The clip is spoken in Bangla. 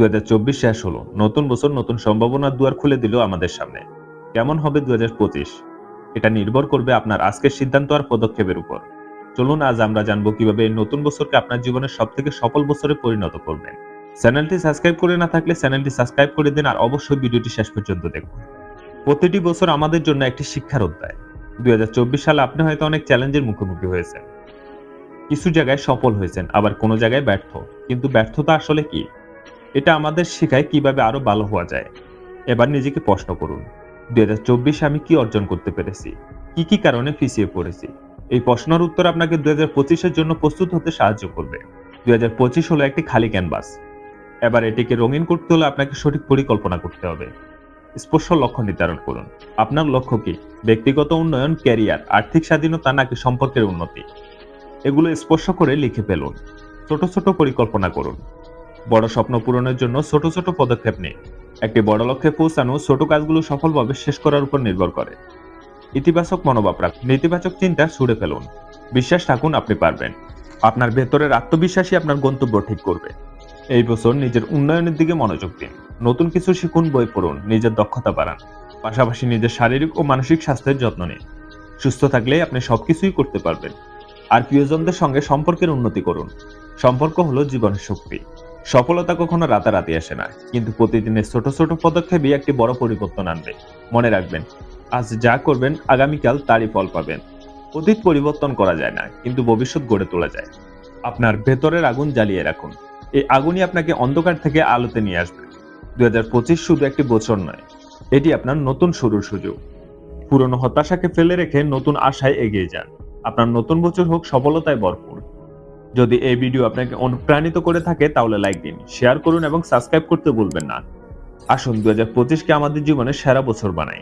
দুই হাজার চব্বিশ শেষ হলো। নতুন বছর নতুন সম্ভাবনার দুয়ার খুলে দিল আমাদের সামনে। কেমন হবে দু এটা নির্ভর করবে আপনার আজকের সিদ্ধান্ত আর পদক্ষেপের উপর। চলুন, আজ আমরা জানব কীভাবে এই নতুন বছরকে আপনার জীবনের সব থেকে সফল বছরে পরিণত করবেন। চ্যানেলটি সাবস্ক্রাইব করে না থাকলে চ্যানেলটি সাবস্ক্রাইব করে দিন আর অবশ্যই ভিডিওটি শেষ পর্যন্ত দেখুন। প্রতিটি বছর আমাদের জন্য একটি শিক্ষার অধ্যায়। দুই হাজার চব্বিশ সালে আপনি হয়তো অনেক চ্যালেঞ্জের মুখোমুখি হয়েছেন। কিছু জায়গায় সফল হয়েছেন, আবার কোনো জায়গায় ব্যর্থ। কিন্তু ব্যর্থতা আসলে কি? এটা আমাদের শেখায় কীভাবে আরও ভালো হওয়া যায়। এবার নিজেকে প্রশ্ন করুন, দুই আমি কি অর্জন করতে পেরেছি? কি কি কারণে পিছিয়ে পড়েছি? এই প্রশ্নের উত্তর আপনাকে দুই হাজার জন্য প্রস্তুত হতে সাহায্য করবে। দুই হাজার পঁচিশ হলো একটি খালি ক্যানভাস। এবার এটিকে রঙিন করতে হলে আপনাকে সঠিক পরিকল্পনা করতে হবে। স্পষ্ট লক্ষ্য নির্ধারণ করুন। আপনার লক্ষ্য কি? ব্যক্তিগত উন্নয়ন, ক্যারিয়ার, আর্থিক স্বাধীনতা নাকি সম্পর্কের উন্নতি? এগুলো স্পর্শ করে লিখে ফেলুন। ছোট ছোট পরিকল্পনা করুন। বড় স্বপ্ন পূরণের জন্য ছোট ছোট পদক্ষেপ নিন একটি বড় লক্ষ্যে পৌঁছানো ছোট কাজগুলো সফলভাবে শেষ করার উপর নির্ভর করে। ইতিবাচক মনোভাব রাখুন নেতিবাচক চিন্তা ছুড়ে ফেলুন। বিশ্বাস রাখুন আপনি পারবেন। আপনার ভেতরের আত্মবিশ্বাসী আপনার গন্তব্য ঠিক করবে। এই বছর নিজের উন্নয়নের দিকে মনোযোগ দিন। নতুন কিছু শিখুন, বই পড়ুন, নিজের দক্ষতা বাড়ান। পাশাপাশি নিজের শারীরিক ও মানসিক স্বাস্থ্যের যত্ন নিন। সুস্থ থাকলে আপনি সবকিছুই করতে পারবেন। আর প্রিয়জনদের সঙ্গে সম্পর্কের উন্নতি করুন। সম্পর্ক হলো জীবনের শক্তি। সফলতা কখনো রাতারাতি আসে না, কিন্তু প্রতিদিনের ছোট ছোট পদক্ষেপই একটি বড় পরিবর্তন আনবে। মনে রাখবেন, আজ যা করবেন আগামীকাল তারই ফল পাবেন। অতীত পরিবর্তন করা যায় না, কিন্তু ভবিষ্যৎ গড়ে তোলা যায়। আপনার ভেতরের আগুন জ্বালিয়ে রাখুন। এই আগুনই আপনাকে অন্ধকার থেকে আলোতে নিয়ে আসবে। দুই হাজার পঁচিশ শুধু একটি বছর নয়, এটি আপনার নতুন শুরুর সুযোগ। পুরনো হতাশাকে ফেলে রেখে নতুন আশায় এগিয়ে যান। আপনার নতুন বছর হোক সফলতায় ভরপুর। যদি এই ভিডিও আপনাকে অনুপ্রাণিত করে থাকে, তাহলে লাইক দিন শেয়ার করুন এবং সাবস্ক্রাইব করতে ভুলবেন না। আসুন দু হাজার পঁচিশকে আমাদের জীবনে সেরা বছর বানাই।